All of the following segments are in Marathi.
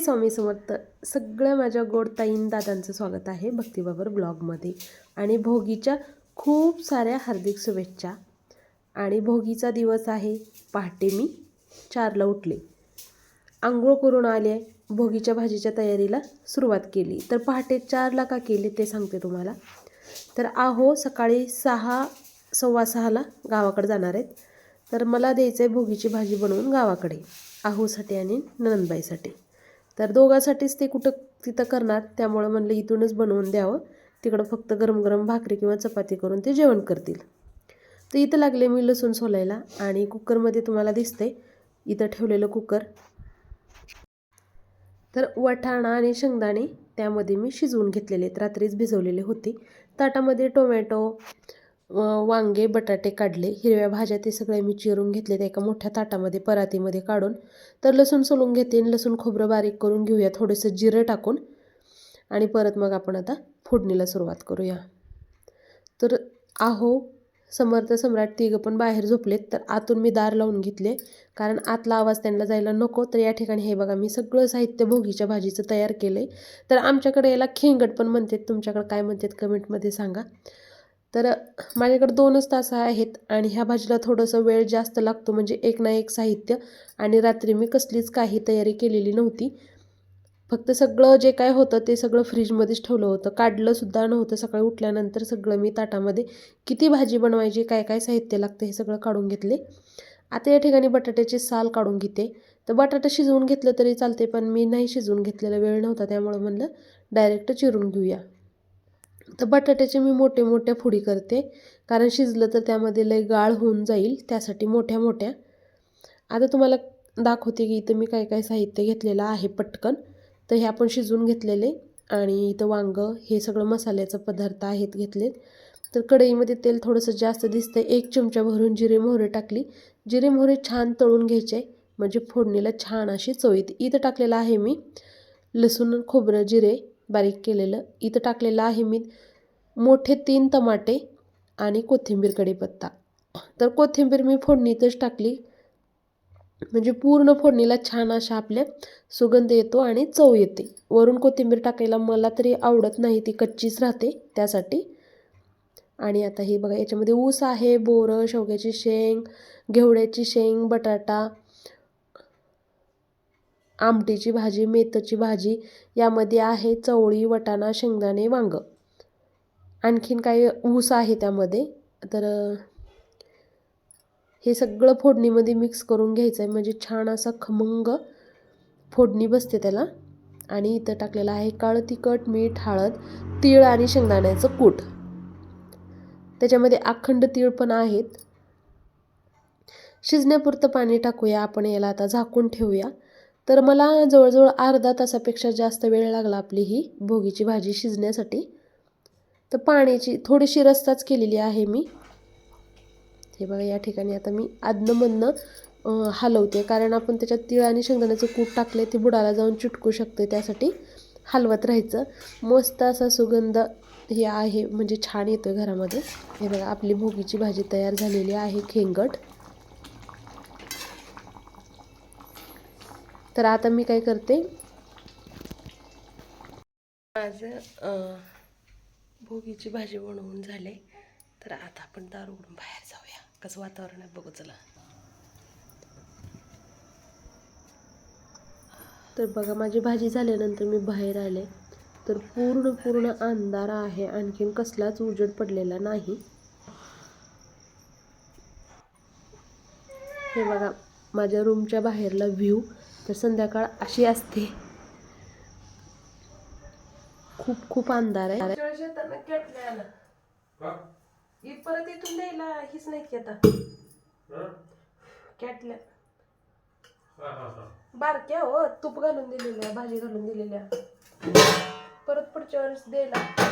स्वामी समर्थ सगळ्या माझ्या गोडताईन दादांचं स्वागत आहे भक्तीबाबर ब्लॉगमध्ये. आणि भोगीच्या खूप साऱ्या हार्दिक शुभेच्छा. आणि भोगीचा दिवस आहे पहाटे मी चारला उठले. आंघोळ करून आले भोगीच्या भाजीच्या तयारीला सुरुवात केली. तर पहाटे चारला का केली ते सांगते तुम्हाला. तर आहो सकाळी सहा सव्वा सहाला गावाकडे जाणार आहेत. तर मला द्यायचं आहे भोगीची भाजी बनवून गावाकडे. आहोसाठी आणि ननंदबाईसाठी. तर दोघांसाठीच ते कुठं तिथं करणार त्यामुळं म्हणलं इथूनच बनवून द्यावं. तिकडं फक्त गरम गरम भाकरी किंवा चपाती करून ते जेवण करतील. तर इथं लागले मी लसूण सोलायला आणि कुकरमध्ये तुम्हाला दिसते इथं ठेवलेलं कुकर. तर वठाणा आणि शेंगदाणे त्यामध्ये मी शिजवून घेतलेले आहेत. रात्रीच भिजवलेले होते. ताटामध्ये टोमॅटो वांगे बटाटे काढले. हिरव्या भाज्या ते सगळे मी चिरून घेतले ते एका मोठ्या ताटामध्ये परातीमध्ये काढून. तर लसूण सोलून घेते आणि लसूण खोबरं बारीक करून घेऊया. थोडंसं जिरं टाकून. आणि परत मग आपण आता फोडणीला सुरुवात करूया. तर आहो समर्थ सम्राट तिघं पण बाहेर झोपलेत. तर आतून मी दार लावून घेतले. कारण आतला आवाज त्यांना जायला नको. तर या ठिकाणी हे बघा मी सगळं साहित्य भोगीच्या भाजीचं तयार केलं आहे तर आमच्याकडे याला खेंगट पण म्हणतात. तुमच्याकडे काय म्हणतात कमेंटमध्ये सांगा. तर माझ्याकडे दोनच तास आहेत आणि ह्या भाजीला थोडंसं वेळ जास्त लागतो म्हणजे एक ना एक साहित्य आणि रात्री मी कसलीच काही तयारी केलेली नव्हती. फक्त सगळं जे काय होतं ते सगळं फ्रीजमध्येच ठेवलं होतं. काढलंसुद्धा नव्हतं. सकाळी उठल्यानंतर सगळं मी ताटामध्ये किती भाजी बनवायची काय काय साहित्य लागतं हे सगळं काढून घेतले. आता या ठिकाणी बटाट्याची साल काढून घेते. तर बटाटा शिजवून घेतलं तरी चालते पण मी नाही शिजवून घेतलेला वेळ नव्हता त्यामुळं म्हणलं डायरेक्ट चिरून घेऊया. तर बटाट्याचे मी मोठे मोठ्या फोडी करते. कारण शिजलं तर त्यामध्ये लय गाळ होऊन जाईल त्यासाठी मोठ्या मोठ्या. आता तुम्हाला दाखवते की इथं मी काय काय साहित्य घेतलेलं आहे पटकन. तर हे आपण शिजवून घेतलेले आणि इथं वांगं हे सगळं मसाल्याचं पदार्थ आहेत घेतलेत. तर कढईमध्ये तेल थोडंसं जास्त दिसतंय. एक चमचा भरून जिरे मोहरे टाकली. जिरे मोहरे छान तळून घ्यायचे म्हणजे फोडणीला छान अशी चव येते. इथं टाकलेलं आहे मी लसूण खोबरं जिरे बारीक केलेलं. इथं टाकलेलं आहे मी मोठे तीन टमाटे आणि कोथिंबीर कढीपत्ता. तर कोथिंबीर मी फोडणीतच टाकली. म्हणजे पूर्ण फोडणीला छान अशा आपल्या सुगंध येतो आणि चव येते. वरून कोथिंबीर टाकायला मला तरी आवडत नाही ती कच्चीच राहते त्यासाठी. आणि आता हे बघा याच्यामध्ये ऊस आहे बोरं शेवग्याची शेंग घेवड्याची शेंग बटाटा आमटीची भाजी मेथीची भाजी यामध्ये आहे चवळी वटाणा शेंगदाणे वांग. आणखीन काही ऊस आहे त्यामध्ये. तर हे सगळं फोडणीमध्ये मिक्स करून घ्यायचं आहे म्हणजे छान असा खमंग फोडणी बसते त्याला. आणि इथं टाकलेलं आहे काळं तिखट मीठ हळद तीळ आणि शेंगदाण्याचं कूट. त्याच्यामध्ये अखंड तीळ पण आहेत. शिजण्यापुरतं पाणी टाकूया आपण याला आता झाकून ठेवूया. तर मला जवळजवळ अर्धा तासापेक्षा जास्त वेळ लागला आपली ही भोगीची भाजी शिजण्यासाठी. तर पाण्याची थोडीशी रस्ताच केलेली आहे मी. हे बघा या ठिकाणी आता मी आदनमधनं हलवते. कारण आपण त्याच्यात तिळ आणि शेंगदाण्याचं कूट टाकले ते बुडाला जाऊन चिटकू शकते त्यासाठी हलवत राहायचं. मस्त असा सुगंध हे आहे म्हणजे छान येतो घरामध्ये. हे बघा आपली भोगीची भाजी तयार झालेली आहे खेंगट. तर आता मी काय करते? माझं भोगीची भाजी बनवून झाले. तर आता आपण दार उघडून बाहेर जाऊया. कसं वातावरण आहे बघू चला. तर बघा माझी भाजी झाल्यानंतर मी बाहेर आले. तर पूर्ण पूर्ण अंधार आहे. आणखीन कसलाच उजेड पडलेला नाही. हे बघा माझ्या रूमच्या बाहेरला व्ह्यू तर संध्याकाळ अशी असते. खूप खूप अंधार आहे. परत इथून द्यायला हीच नाही की आता. कॅटल्या बारक्या हो तूप घालून दिलेल्या भाजी घालून दिलेल्या. परत पुढच्या वेळेस द्यायला.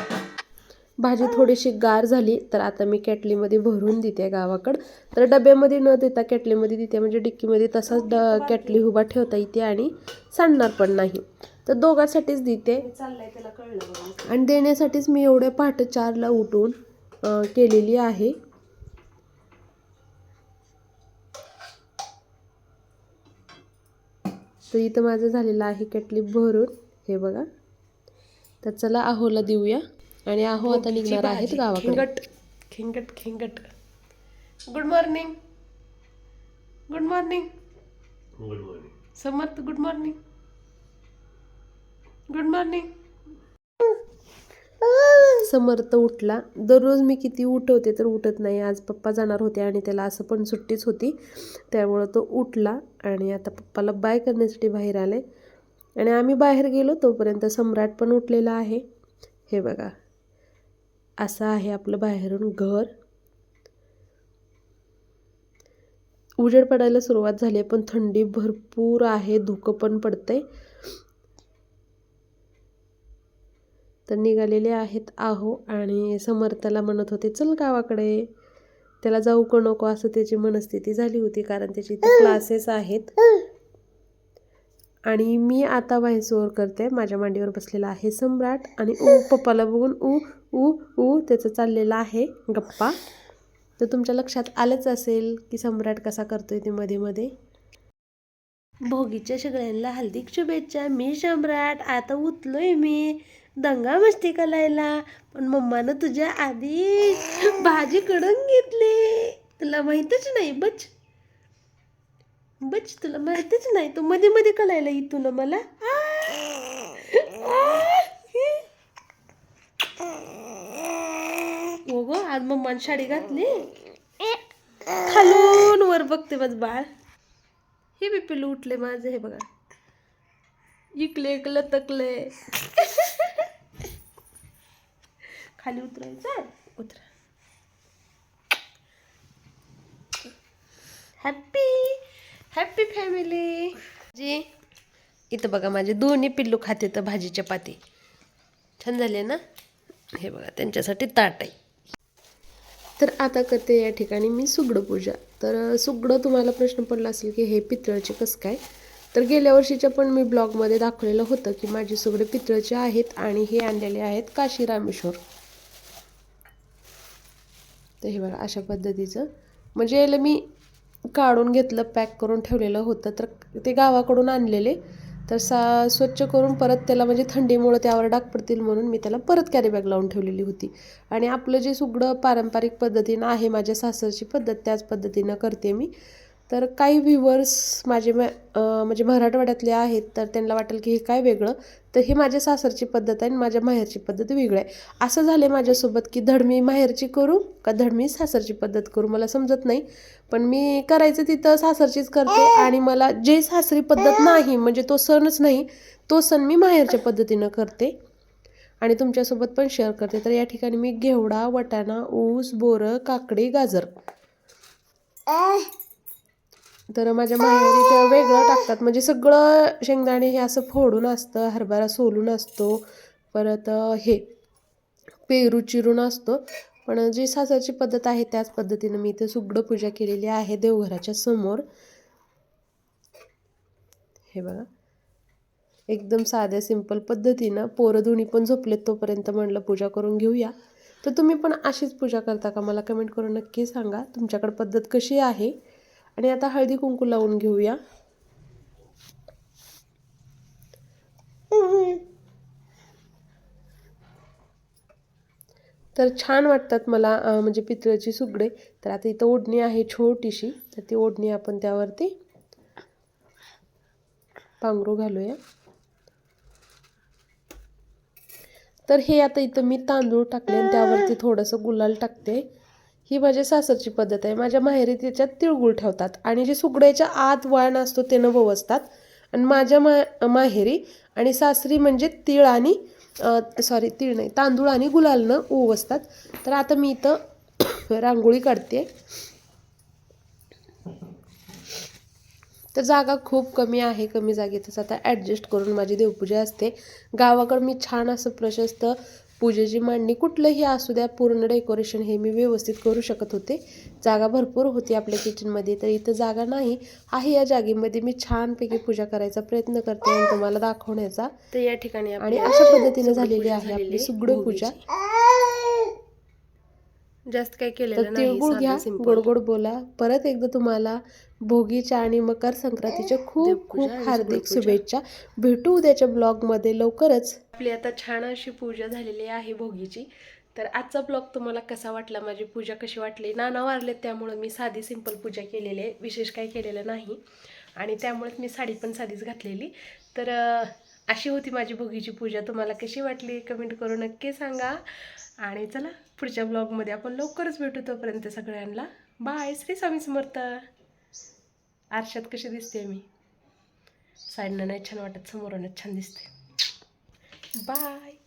भाजी थोडीशी गार झाली तर आता मी कॅटलीमध्ये भरून देते गावाकडं. तर डब्यामध्ये न देता कॅटलीमध्ये देते म्हणजे डिक्कीमध्ये तसाच ड कॅटली उभा ठेवता येते आणि सांडणार पण नाही. तर दोघांसाठीच देते. त्याला आणि देण्यासाठीच मी एवढ्या पहाटे चारला उठून केलेली आहे. तर इथं माझं झालेलं आहे कॅटली भरून हे बघा. तर चला आहोला देऊया. आणि आहो आता निघणार आहेत गावाकडे. खिंगट खिंगट खिंगट. Good morning good morning good morning Samarth good morning good morning Samarth उठला. दररोज मी किती उठवते तर उठत नाही. आज पप्पा जाणार होते आणि त्याला असं पण सुट्टीच होती. त्यामुळं तो उठला आणि आता पप्पाला बाय करण्यासाठी बाहेर आले. आणि आम्ही बाहेर गेलो तोपर्यंत सम्राट पण उठलेला आहे. हे बघा. असं आहे आपलं बाहेरून घर. उजेड पडायला सुरुवात झाली आहे पण थंडी भरपूर आहे धुकं पण पडतंय. तर निघालेले आहेत आहो आणि समर्थाला म्हणत होते चल गावाकडे त्याला जाऊ का नको? असं त्याची मनस्थिती झाली होती कारण त्याची इथे क्लासेस आहेत. आणि मी आता व्हायसोवर करते. माझ्या मांडीवर बसलेला आहे सम्राट आणि ऊ पप्पाला बघून ऊ ऊ ऊ त्याचं चाललेलं आहे गप्पा. तर तुमच्या लक्षात आलंच असेल की सम्राट कसा करतोय ते मध्ये मध्ये भोगीच्या सगळ्यांना हार्दिक शुभेच्छा. मी सम्राट आता उतलोय मी. दंगा मस्ती करायला. पण मम्मानं तुझ्या आधी भाजी कडून घेतली. तुला माहीतच नाही बच. बच तुला माहीतच नाही. तू मध्ये मध्ये कळायला इथून मला. आ, आ, मम्मान साडी घातली? खालून वर बघते बस बाळ. हे बी पिल्लू उठले माझे हे बघा. इकले इकलं तकले. खाली उतरायचं? उतरा. हॅप्पी हॅप्पी फॅमिली जी इथं बघा माझे दोन्ही पिल्लू खाते तर भाजी चपाती. छान झाले ना? हे बघा त्यांच्यासाठी ताट आहे. तर आता करते या ठिकाणी मी सुगडं पूजा. तर सुगडं तुम्हाला प्रश्न पडला असेल की हे पितळचे कसं काय? तर गेल्या वर्षीच्या पण मी ब्लॉगमध्ये दाखवलेलं होतं की माझे सुगडे पितळचे आहेत आणि हे आणलेले आहेत काशी रामेश्वर. तर हे बघा अशा पद्धतीचं. म्हणजे याला मी काढून घेतलं पॅक करून ठेवलेलं होतं तर ते गावाकडून आणलेले. तर सा स्वच्छ करून परत त्याला म्हणजे थंडीमुळं त्यावर डाग पडतील म्हणून मी त्याला परत कॅरीबॅग लावून ठेवलेली होती. आणि आपलं जे सुगडं पारंपरिक पद्धतीनं आहे माझ्या सासरची पद्धत त्याच पद्धतीनं करते मी. तर काही व्ह्युअर्स माझे म म्हणजे मराठवाड्यातले आहेत तर त्यांना वाटेल की हे काय वेगळं? तर हे माझ्या सासरची पद्धत आहे आणि माझ्या माहेरची पद्धत वेगळी आहे. असं झालं आहे माझ्यासोबत की धड मी माहेरची करू का धडमी सासरची पद्धत करू? मला समजत नाही. पण मी करायचं तिथं सासरचीच करते आणि मला जे सासरी पद्धत नाही म्हणजे तो सणच नाही तो सण मी माहेरच्या पद्धतीनं करते. आणि तुमच्यासोबत पण शेअर करते. तर या ठिकाणी मी घेवडा वटाणा ऊस बोरं काकडी गाजर. तर माझ्या माहेरी ते वेगळं टाकतात. म्हणजे सगळं शेंगदाणे हे असं फोडून असतं हरभरा सोलून असतो. परत हे पेरू चिरून असतो. पण जी सासरची पद्धत आहे त्याच पद्धतीनं मी इथे सुगडं पूजा केलेली आहे देवघराच्या समोर. हे बघा. एकदम साध्या सिंपल पद्धतीनं पोरं दोन्ही पण झोपलेत तोपर्यंत म्हणलं पूजा करून घेऊया. तर तुम्ही पण अशीच पूजा करता का? मला कमेंट करून नक्की सांगा. तुमच्याकडे पद्धत कशी आहे? आणि आता हळदी कुंकू लावून घेऊया. तर छान वाटतात मला म्हणजे पितळेची सुगडे. तर आता इथं ओढणी आहे छोटीशी तर ती ओढणी आपण त्यावरती पांघरू घालूया. तर हे आता इथं मी तांदूळ टाकले आणि त्यावरती थोडंसं गुलाल टाकते. ही माझ्या सासरची पद्धत आहे. माझ्या माहेरी त्याच्यात तिळगुळ ठेवतात आणि जे सुगड्याच्या आत वाण असतो ते न ववसतात. आणि माझ्या मा माहेरी आणि सासरी म्हणजे तीळ आणि सॉरी तीळ नाही तांदूळ आणि गुलालनं ओवसतात तर आता मी इथं रांगोळी काढते. तर जागा खूप कमी आहे कमी जागेतच. आता ॲडजस्ट करून माझी देवपूजा असते. गावाकडं मी छान असं प्रशस्त पूजेची मांडणी कुठलंही असू द्या पूर्ण डेकोरेशन हे मी व्यवस्थित करू शकत होते. जागा भरपूर होती आपल्या किचनमध्ये तर इथं जागा नाही आहे या जागेमध्ये मी छानपैकी पूजा करायचा प्रयत्न करते आणि तुम्हाला दाखवण्याचा. तर या ठिकाणी आणि अशा पद्धतीने झालेली आहे आपली सुगड पूजा. जास्त केलेलं नाही तिळगुळ घ्या. गोड गोड बोला. परत एकदा तुम्हाला भोगीच्या आणि मकर संक्रांतीच्या खूप खूप हार्दिक. शुभेच्छा. भेटू उद्याच्या ब्लॉगमध्ये लवकरच. आपली आता छान अशी पूजा झालेली आहे भोगीची. तर आजचा ब्लॉग तुम्हाला कसा वाटला? माझी पूजा कशी वाटली? नाना वारलेत त्यामुळं मी साधी सिंपल पूजा केलेली आहे. विशेष काही केलेलं नाही. आणि त्यामुळेच मी साडी पण साधीच घातलेली. तर अशी होती माझी भोगीची पूजा. तुम्हाला कशी वाटली? कमेंट करून नक्की सांगा. आणि चला पुढच्या ब्लॉगमध्ये आपण लवकरच भेटू तोपर्यंत सगळ्यांना. बाय. श्री स्वामी समर्थ. आरशात कशी दिसते मी? साईडनं नाही छान वाटत समोरूनच छान दिसते बाय